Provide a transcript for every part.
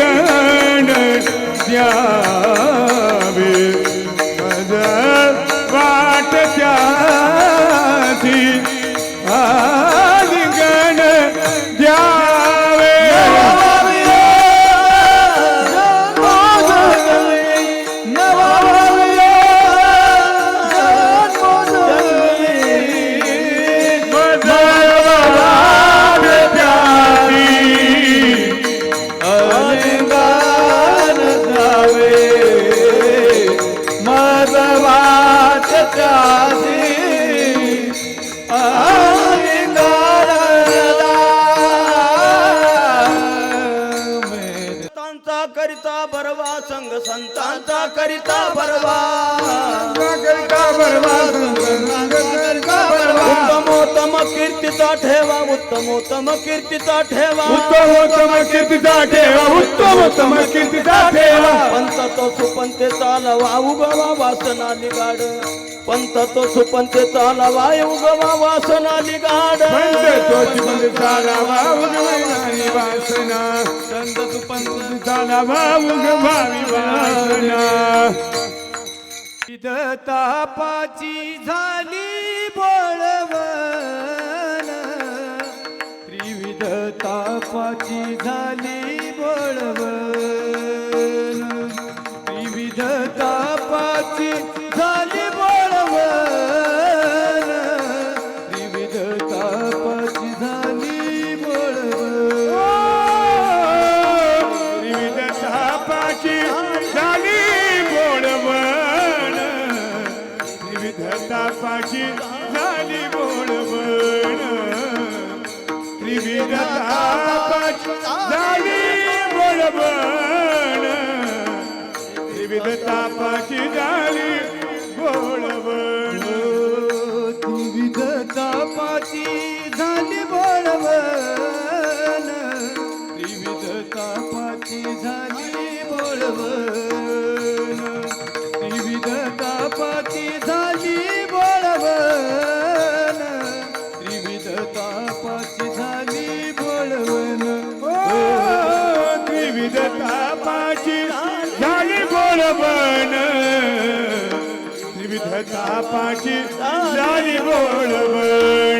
गण गान गावे. मधवाच्या त्यादी करिता बरवा संग संतांचा करिता बरवा. करिता बरवा कीर्तीचा ठेवा उत्तमोत्तम कीर्तीचा ठेवा. उत्तमोत्तम कीर्तीचा ठेवा उत्तमोत्तम कीर्तीचा ठेवा. पंत तो सुपंते चालवा उगवा वासना लिगाड पंत तो सुपंते चालवा उगवा वासना लिगाड पंत तोच पंत चालावा उगवाई वासना. संत तू पंत चालावा उगवाई वासना. तापाची झाली बोळवण. त्रिविध तापाची झाली तापाची झाली बोळवण त्रिविध तापाची झाली बोळवण त्रिविध तापाची झाली बोळवण त्रिविध तापाची झाली बोळवण त्रिविध तापाची झाली तापाची झाली गोळबण विविध झाली गोळबण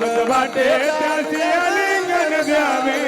मग वाटे त्यासी आलिंगन द्यावे.